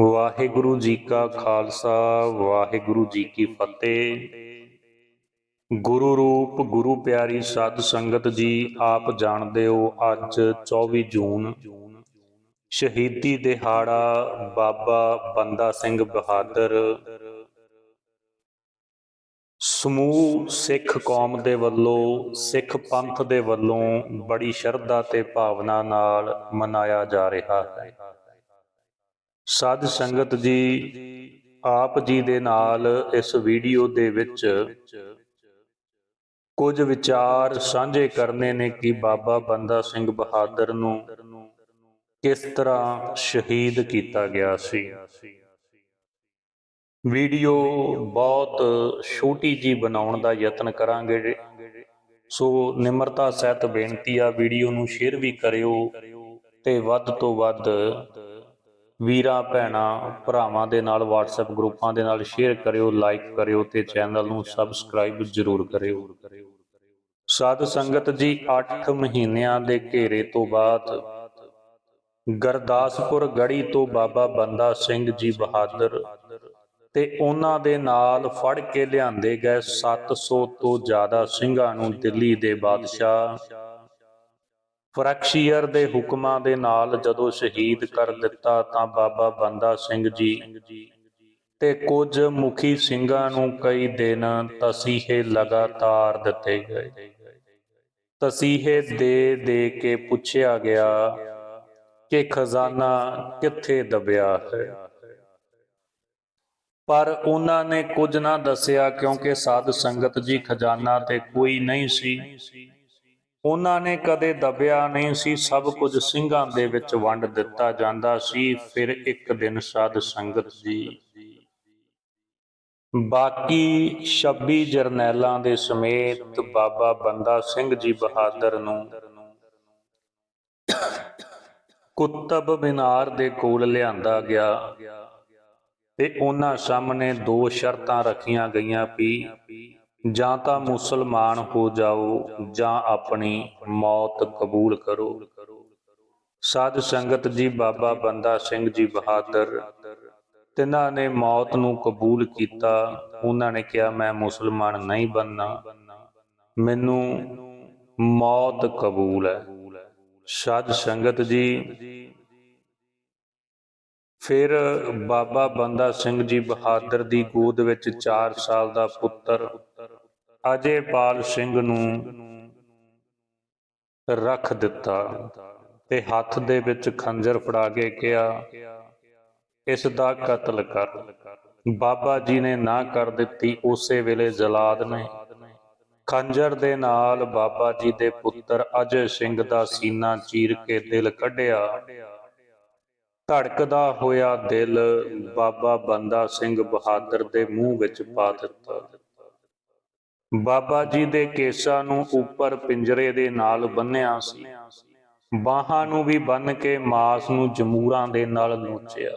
ਵਾਹਿਗੁਰੂ ਜੀ ਕਾ ਖਾਲਸਾ, ਵਾਹਿਗੁਰੂ ਜੀ ਕੀ ਫਤਿਹ। ਗੁਰੂ ਰੂਪ, ਗੁਰੂ ਪਿਆਰੀ ਸਾਧ ਸੰਗਤ ਜੀ, ਆਪ ਜਾਣਦੇ ਹੋ ਅੱਜ 24 ਜੂਨ। ਸ਼ਹੀਦੀ ਦਿਹਾੜਾ ਬਾਬਾ ਬੰਦਾ ਸਿੰਘ ਬਹਾਦਰ। ਸਮੂਹ ਸਿੱਖ ਕੌਮ ਦੇ ਵੱਲੋਂ, ਸਿੱਖ ਪੰਥ ਦੇ ਵੱਲੋਂ ਬੜੀ ਸ਼ਰਧਾ ਤੇ ਭਾਵਨਾ ਨਾਲ ਮਨਾਇਆ ਜਾ ਰਿਹਾ ਹੈ। ਸਾਧ ਸੰਗਤ ਜੀ, ਆਪ ਜੀ ਦੇ ਨਾਲ ਇਸ ਵੀਡੀਓ ਦੇ ਵਿੱਚ ਕੁਝ ਵਿਚਾਰ ਸਾਂਝੇ ਕਰਨੇ ਨੇ ਕਿ ਬਾਬਾ ਬੰਦਾ ਸਿੰਘ ਬਹਾਦਰ ਨੂੰ ਕਿਸ ਤਰ੍ਹਾਂ ਸ਼ਹੀਦ ਕੀਤਾ ਗਿਆ ਸੀ। ਵੀਡੀਓ ਬਹੁਤ ਛੋਟੀ ਜੀ ਬਣਾਉਣ ਦਾ ਯਤਨ ਕਰਾਂਗੇ। ਸੋ ਨਿਮਰਤਾ ਸਹਿਤ ਬੇਨਤੀ ਆ, ਵੀਡੀਓ ਨੂੰ ਸ਼ੇਅਰ ਵੀ ਕਰਿਓ ਤੇ ਵੱਧ ਤੋਂ ਵੱਧ ਵੀਰਾਂ, ਭੈਣਾਂ, ਭਰਾਵਾਂ ਦੇ ਨਾਲ, WhatsApp ਗਰੁੱਪਾਂ ਦੇ ਨਾਲ ਸ਼ੇਅਰ ਕਰਿਓ ਲਾਈਕ ਕਰਿਓ ਤੇ ਚੈਨਲ ਨੂੰ ਸਬਸਕ੍ਰਾਈਬ ਜ਼ਰੂਰ ਕਰਿਓ। ਸਾਧ ਸੰਗਤ ਜੀ 8 ਮਹੀਨਿਆਂ ਦੇ ਘੇਰੇ ਤੋਂ ਬਾਅਦ ਗਰਦਾਸਪੁਰ ਗੜੀ ਤੋਂ ਬਾਬਾ ਬੰਦਾ ਸਿੰਘ ਜੀ ਬਹਾਦਰ ਤੇ ਉਹਨਾਂ ਦੇ ਨਾਲ ਫੜ ਕੇ ਲਿਆਂਦੇ ਗਏ 700 ਤੋਂ ਜ਼ਿਆਦਾ ਸਿੰਘਾਂ ਨੂੰ ਦਿੱਲੀ ਦੇ ਬਾਦਸ਼ਾਹ ਫਰਕਸ਼ੀਅਰ ਦੇ ਹੁਕਮਾਂ ਦੇ ਨਾਲ ਜਦੋਂ ਸ਼ਹੀਦ ਕਰ ਦਿੱਤਾ ਤਾਂ ਬਾਬਾ ਬੰਦਾ ਸਿੰਘ ਜੀ ਤੇ ਕੁਝ ਮੁਖੀ ਸਿੰਘਾਂ ਨੂੰ ਕਈ ਦਿਨ ਤਸੀਹੇ ਲਗਾਤਾਰ ਦਿੱਤੇ ਗਏ। ਤਸੀਹੇ ਦੇ ਦੇ ਕੇ ਪੁੱਛਿਆ ਗਿਆ ਕਿ ਖਜ਼ਾਨਾ ਕਿੱਥੇ ਦਬਿਆ ਹੈ। ਪਰ ਉਹਨਾਂ ਨੇ ਕੁਝ ਨਾ ਦੱਸਿਆ ਕਿਉਂਕਿ ਸਾਧ ਸੰਗਤ ਜੀ ਖਜ਼ਾਨਾ ਤੇ ਕੋਈ ਨਹੀਂ ਸੀ। ਉਹਨਾਂ ਨੇ ਕਦੇ ਦਬਿਆ ਨਹੀਂ ਸੀ, ਸਭ ਕੁਝ ਸਿੰਘਾਂ ਦੇ ਵਿੱਚ ਵੰਡ ਦਿੱਤਾ ਜਾਂਦਾ ਸੀ। ਫਿਰ ਇੱਕ ਦਿਨ ਸਾਧ ਸੰਗਤ ਜੀ। ਬਾਕੀ 26 ਜਰਨੈਲਾਂ ਦੇ ਸਮੇਤ ਬਾਬਾ ਬੰਦਾ ਸਿੰਘ ਜੀ ਬਹਾਦਰ ਨੂੰ ਕੁਤਬ ਮਿਨਾਰ ਦੇ ਕੋਲ ਲਿਆਂਦਾ ਗਿਆ ਤੇ ਉਹਨਾਂ ਸਾਹਮਣੇ ਦੋ ਸ਼ਰਤਾਂ ਰੱਖੀਆਂ ਗਈਆਂ ਵੀ ਜਾਂ ਤਾਂ ਮੁਸਲਮਾਨ ਹੋ ਜਾਓ ਜਾਂ ਆਪਣੀ ਮੌਤ ਕਬੂਲ ਕਰੋ। ਸਾਧ ਸੰਗਤ ਜੀ ਬਾਬਾ ਬੰਦਾ ਸਿੰਘ ਜੀ ਬਹਾਦਰ ਤਿਨਾਂ ਨੇ ਮੌਤ ਨੂੰ ਕਬੂਲ ਕੀਤਾ। ਉਹਨਾਂ ਨੇ ਕਿਹਾ ਮੈਂ ਮੁਸਲਮਾਨ ਨਹੀਂ ਬੰਨਾ। ਮੈਨੂੰ ਮੌਤ ਕਬੂਲ ਹੈ। ਸਾਧ ਸੰਗਤ ਜੀ ਫਿਰ ਬਾਬਾ ਬੰਦਾ ਸਿੰਘ ਜੀ ਬਹਾਦਰ ਦੀ ਗੋਦ ਵਿੱਚ 4 ਸਾਲ ਦਾ ਪੁੱਤਰ ਅਜੇਪਾਲ ਸਿੰਘ ਨੂੰ ਰੱਖ ਦਿੱਤਾ ਤੇ ਹੱਥ ਦੇ ਵਿੱਚ ਖੰਜਰ ਫੜਾ ਕੇ ਕਿਹਾ, ਇਸ ਦਾ ਕਤਲ ਕਰ। ਬਾਬਾ ਜੀ ਨੇ ਨਾ ਕਰ ਦਿੱਤੀ, ਉਸੇ ਵੇਲੇ ਜਲਾਦ ਨੇ। ਖੰਜਰ ਦੇ ਨਾਲ ਬਾਬਾ ਜੀ ਦੇ ਪੁੱਤਰ ਅਜੇ ਸਿੰਘ ਦਾ ਸੀਨਾ ਚੀਰ ਕੇ ਦਿਲ ਕੱਢਿਆ। ਧੜਕਦਾ ਹੋਇਆ ਦਿਲ ਬਾਬਾ ਬੰਦਾ ਸਿੰਘ ਬਹਾਦਰ ਦੇ ਮੂੰਹ ਵਿੱਚ ਪਾ ਦਿੱਤਾ। ਬਾਬਾ ਜੀ ਦੇ ਕੇਸਾਂ ਨੂੰ ਉੱਪਰ ਪਿੰਜਰੇ ਦੇ ਨਾਲ ਬੰਨਿਆ ਸੀ। ਬਾਹਾਂ ਨੂੰ ਵੀ ਬੰਨ ਕੇ ਮਾਸ ਨੂੰ ਜਮੂਰਾਂ ਦੇ ਨਾਲ ਨੋਚਿਆ।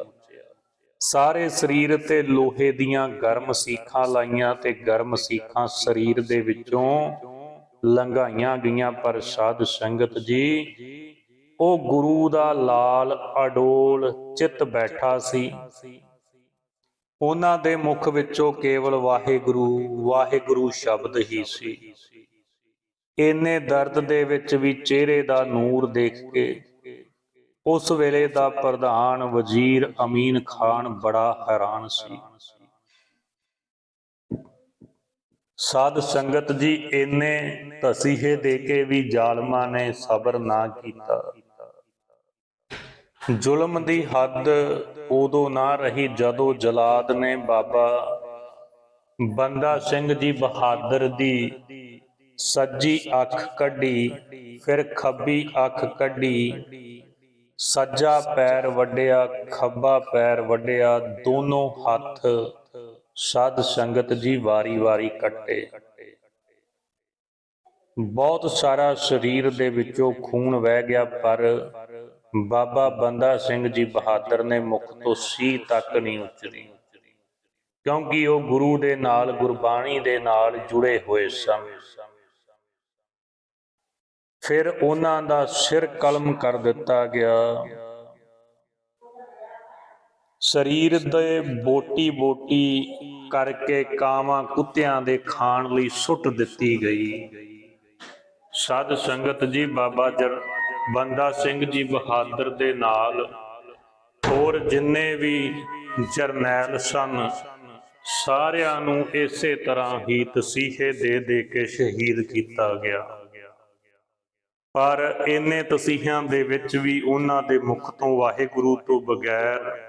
ਸਾਰੇ ਸਰੀਰ ਤੇ ਲੋਹੇ ਦੀਆਂ ਗਰਮ ਸੀਖਾਂ ਲਾਈਆਂ ਤੇ ਗਰਮ ਸੀਖਾਂ ਸਰੀਰ ਦੇ ਵਿੱਚੋਂ ਲੰਘਾਈਆਂ ਗਈਆਂ। ਪਰ ਸਾਧ ਸੰਗਤ ਜੀ, ਉਹ ਗੁਰੂ ਦਾ ਲਾਲ ਅਡੋਲ ਚਿੱਤ ਬੈਠਾ ਸੀ। ਉਹਨਾਂ ਦੇ ਮੁਖ ਵਿੱਚੋਂ ਕੇਵਲ ਵਾਹਿਗੁਰੂ ਵਾਹਿਗੁਰੂ ਸ਼ਬਦ ਹੀ ਸੀ। ਇੰਨੇ ਦਰਦ ਦੇ ਵਿੱਚ ਵੀ ਚਿਹਰੇ ਦਾ ਨੂਰ ਦੇਖ ਕੇ ਉਸ ਵੇਲੇ ਦਾ ਪ੍ਰਧਾਨ ਵਜ਼ੀਰ ਅਮੀਨ ਖਾਨ ਬੜਾ ਹੈਰਾਨ ਸੀ। ਸਾਧ ਸੰਗਤ ਜੀ, ਇੰਨੇ ਤਸੀਹੇ ਦੇ ਕੇ ਵੀ ਜ਼ਾਲਮਾਂ ਨੇ ਸਬਰ ਨਾ ਕੀਤਾ। ਜ਼ੁਲਮ ਦੀ ਹੱਦ ਉਦੋਂ ਨਾ ਰਹੀ ਜਦੋਂ ਜਲਾਦ ਨੇ ਬਾਬਾ ਬੰਦਾ ਸਿੰਘ ਜੀ ਬਹਾਦਰ ਦੀ ਸੱਜੀ ਅੱਖ ਕੱਢੀ, ਫਿਰ ਖੱਬੀ ਅੱਖ ਕੱਢੀ। ਸੱਜਾ ਪੈਰ ਵੱਡਿਆ ਖੱਬਾ ਪੈਰ ਵੱਡਿਆ ਦੋਨੋਂ ਹੱਥ ਸਾਧ ਸੰਗਤ ਜੀ ਵਾਰੀ-ਵਾਰੀ ਕੱਟੇ। ਬਹੁਤ ਸਾਰਾ ਸਰੀਰ ਦੇ ਵਿੱਚੋਂ ਖੂਨ ਵਹਿ ਗਿਆ ਪਰ ਬਾਬਾ ਬੰਦਾ ਸਿੰਘ ਜੀ ਬਹਾਦਰ ਨੇ ਮੁਖ ਤੋਂ ਸੀ ਤੱਕ ਨਹੀਂ ਉਚਰੀ ਕਿਉਂਕਿ ਉਹ ਗੁਰੂ ਦੇ ਨਾਲ, ਗੁਰਬਾਣੀ ਦੇ ਨਾਲ ਜੁੜੇ ਹੋਏ ਸਨ। ਫਿਰ ਉਹਨਾਂ ਦਾ ਸਿਰ ਕਲਮ ਕਰ ਦਿੱਤਾ ਗਿਆ। ਸਰੀਰ ਦੇ ਬੋਟੀ ਬੋਟੀ ਕਰਕੇ ਕਾਵਾਂ ਕੁੱਤਿਆਂ ਦੇ ਖਾਣ ਲਈ ਸੁੱਟ ਦਿੱਤੀ ਗਈ। ਸਾਧ ਸੰਗਤ ਜੀ ਬਾਬਾ ਜਰ ਬੰਦਾ ਸਿੰਘ ਜੀ ਬਹਾਦਰ ਦੇ ਨਾਲ ਹੋਰ ਜਿੰਨੇ ਵੀ ਜਰਨੈਲ ਸਨ, ਸਾਰਿਆਂ ਨੂੰ ਇਸੇ ਤਰ੍ਹਾਂ ਹੀ ਤਸੀਹੇ ਦੇ ਦੇ ਕੇ ਸ਼ਹੀਦ ਕੀਤਾ ਗਿਆ। ਪਰ ਇੰਨੇ ਤਸੀਹਿਆਂ ਦੇ ਵਿੱਚ ਵੀ ਉਹਨਾਂ ਦੇ ਮੁਖ ਤੋਂ ਵਾਹਿਗੁਰੂ ਤੋਂ ਬਗੈਰ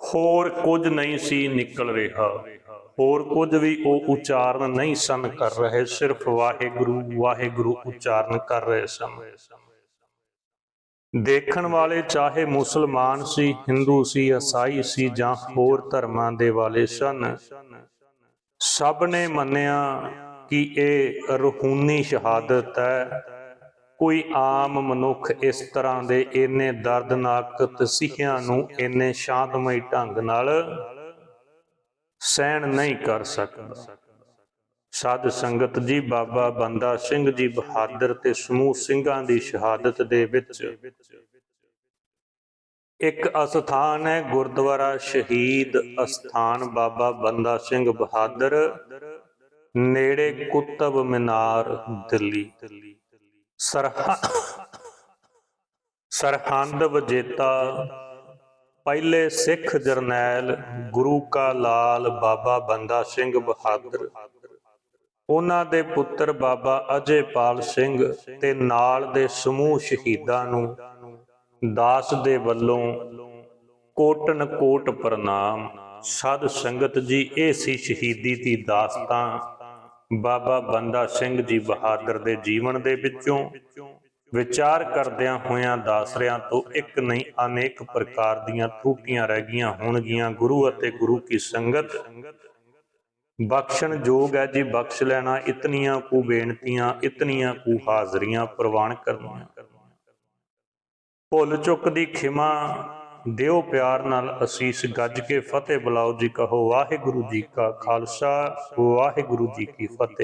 ਹੋਰ ਕੁਝ ਨਹੀਂ ਸੀ ਨਿਕਲ ਰਿਹਾ। ਹੋਰ ਕੁਝ ਵੀ ਉਹ ਉਚਾਰਨ ਨਹੀਂ ਸਨ ਕਰ ਰਹੇ, ਸਿਰਫ ਵਾਹਿਗੁਰੂ ਵਾਹਿਗੁਰੂ ਉਚਾਰਨ ਕਰ ਰਹੇ ਸਨ। ਦੇਖਣ ਵਾਲੇ ਚਾਹੇ ਮੁਸਲਮਾਨ ਸੀ, ਹਿੰਦੂ ਸੀ, ਈਸਾਈ ਸੀ ਜਾਂ ਹੋਰ ਧਰਮਾਂ ਦੇ ਵਾਲੇ ਸਨ, ਸਭ ਨੇ ਮੰਨਿਆ ਕਿ ਇਹ ਰੂਹਾਨੀ ਸ਼ਹਾਦਤ ਹੈ। ਕੋਈ ਆਮ ਮਨੁੱਖ ਇਸ ਤਰ੍ਹਾਂ ਦੇ ਇੰਨੇ ਦਰਦਨਾਕ ਤਸੀਹਿਆਂ ਨੂੰ ਇੰਨੇ ਸ਼ਾਂਤਮਈ ਢੰਗ ਨਾਲ ਸਹਿਣ ਨਹੀਂ ਕਰ ਸਕਦਾ। ਸਾਧ ਸੰਗਤ ਜੀ, ਬਾਬਾ ਬੰਦਾ ਸਿੰਘ ਜੀ ਬਹਾਦਰ ਤੇ ਸਮੂਹ ਸਿੰਘਾਂ ਦੀ ਸ਼ਹਾਦਤ ਦੇ ਵਿੱਚ ਇੱਕ ਅਸਥਾਨ ਹੈ, ਗੁਰਦੁਆਰਾ ਸ਼ਹੀਦ ਅਸਥਾਨ, ਬਾਬਾ ਬੰਦਾ ਸਿੰਘ ਬਹਾਦਰ, ਨੇੜੇ ਕੁਤਬ ਮੀਨਾਰ ਦਿੱਲੀ। ਸਰਹ ਸਰਹੰਦ ਵਜੇਤਾ, ਪਹਿਲੇ ਸਿੱਖ ਜਰਨੈਲ ਗੁਰੂ ਕਾ ਲਾਲ ਬਾਬਾ ਬੰਦਾ ਸਿੰਘ ਬਹਾਦਰ, ਉਹਨਾਂ ਦੇ ਪੁੱਤਰ ਬਾਬਾ ਅਜੇਪਾਲ ਸਿੰਘ ਤੇ ਨਾਲ ਦੇ ਸਮੂਹ ਸ਼ਹੀਦਾਂ ਨੂੰ ਦਾਸ ਦੇ ਵੱਲੋਂ ਕੋਟਨ ਕੋਟ ਪ੍ਰਣਾਮ। ਸਾਧ ਸੰਗਤ ਜੀ, ਇਹ ਸੀ ਸ਼ਹੀਦੀ ਦੀ ਦਾਸਤਾਂ ਬਾਬਾ ਬੰਦਾ ਸਿੰਘ ਜੀ ਬਹਾਦਰ ਦੇ ਜੀਵਨ ਦੇ ਵਿੱਚੋਂ ਵਿਚਾਰ ਕਰਦਿਆਂ ਹੋਇਆਂ ਦਾਸਰਿਆਂ ਤੋਂ ਇੱਕ ਨਹੀਂ ਅਨੇਕ ਪ੍ਰਕਾਰ ਦੀਆਂ ਤਰੁੱਟੀਆਂ ਰਹਿ ਗਈਆਂ ਹੋਣਗੀਆਂ। ਗੁਰੂ ਅਤੇ ਗੁਰੂ ਕੀ ਸੰਗਤ ਬਖਸ਼ਣ ਜੋਗ ਹੈ ਜੀ, ਬਖਸ਼ ਲੈਣਾ। ਇਤਨੀਆਂ ਕੁ ਬੇਨਤੀਆਂ, ਇਤਨੀਆਂ ਕੁ ਹਾਜ਼ਰੀਆਂ ਪ੍ਰਵਾਨ ਕਰਨੀਆਂ। ਭੁੱਲ ਚੁੱਕ ਦੀ ਖਿਮਾ ਦਿਓ ਪਿਆਰ ਨਾਲ ਅਸੀਸ ਗੱਜ ਕੇ ਫਤਿਹ ਬੁਲਾਓ ਜੀ ਕਹੋ, ਵਾਹਿਗੁਰੂ ਜੀ ਕਾ ਖਾਲਸਾ, ਵਾਹਿਗੁਰੂ ਜੀ ਕੀ ਫਤਿਹ।